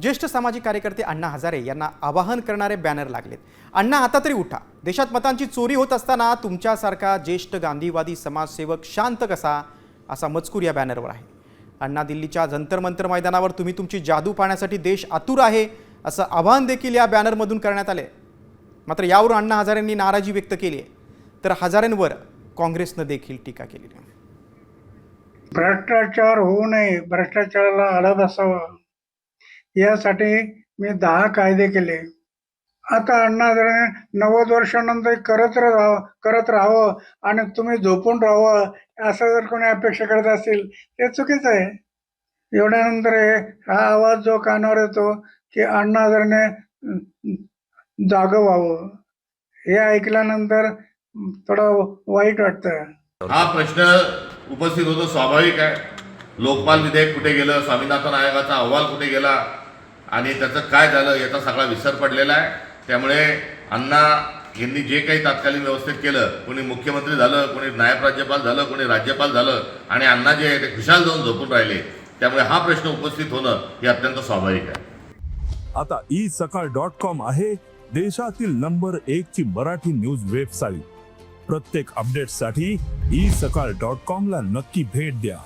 ज्येष्ठ सामाजिक कार्यकर्ते अण्णा हजारे यांना आवाहन करणारे बॅनर लागलेत. अण्णा आता तरी उठा. देशात मतांची चोरी होत असताना तुमच्यासारखा ज्येष्ठ गांधीवादी समाजसेवक शांत कसा असा मजकूर या बॅनरवर आहे. अण्णा दिल्लीच्या जंतर मंतर मैदानावर तुम्ही तुमची जादू पाहण्यासाठी देश आतुर आहे असं आवाहन देखील या बॅनरमधून करण्यात आले मात्र यावरून अण्णा हजारेंनी नाराजी व्यक्त केली आहे. तर हजारेंवर काँग्रेसनं देखील टीका केली आहे. भ्रष्टाचार होऊ नये भ्रष्टाचाराला आळा बसावा. यासाठी मी दहा कायदे केले. आता अण्णा जर नव्वद वर्षानंतर करत राहावं करत राहावं आणि तुम्ही झोपून राहावं असं जर कोणी अपेक्षा करत असतील ते चुकीचं आहे. एवढ्यानंतर हा आवाज जो कानावर येतो की अण्णा हजारेने जागं व्हावं हे ऐकल्यानंतर थोडं वाईट वाटतं. हा प्रश्न उपस्थित होतो स्वाभाविक आहे. लोकपाल विधेयक कुठे गेलं स्वामीनाथन आयोगाचा अहवाल कुठे गेला आणि त्याचं काय झालं याचा सगळा विसर पडलेला आहे. त्यामुळे अण्णा यांनी जे काही तात्कालीन व्यवस्थेत केलं कोणी मुख्यमंत्री झालं कोणी नायब राज्यपाल झालं कोणी राज्यपाल झालं आणि अण्णा जे आहे ते खुशाल जाऊन झोपून राहिले. त्यामुळे हा प्रश्न उपस्थित होणं हे अत्यंत स्वाभाविक आहे. आता ई सकाळ डॉट कॉम आहे देशातील नंबर एक ची मराठी न्यूज वेबसाईट. प्रत्येक अपडेटसाठी ई सकाळ डॉट कॉम ला नक्की भेट द्या.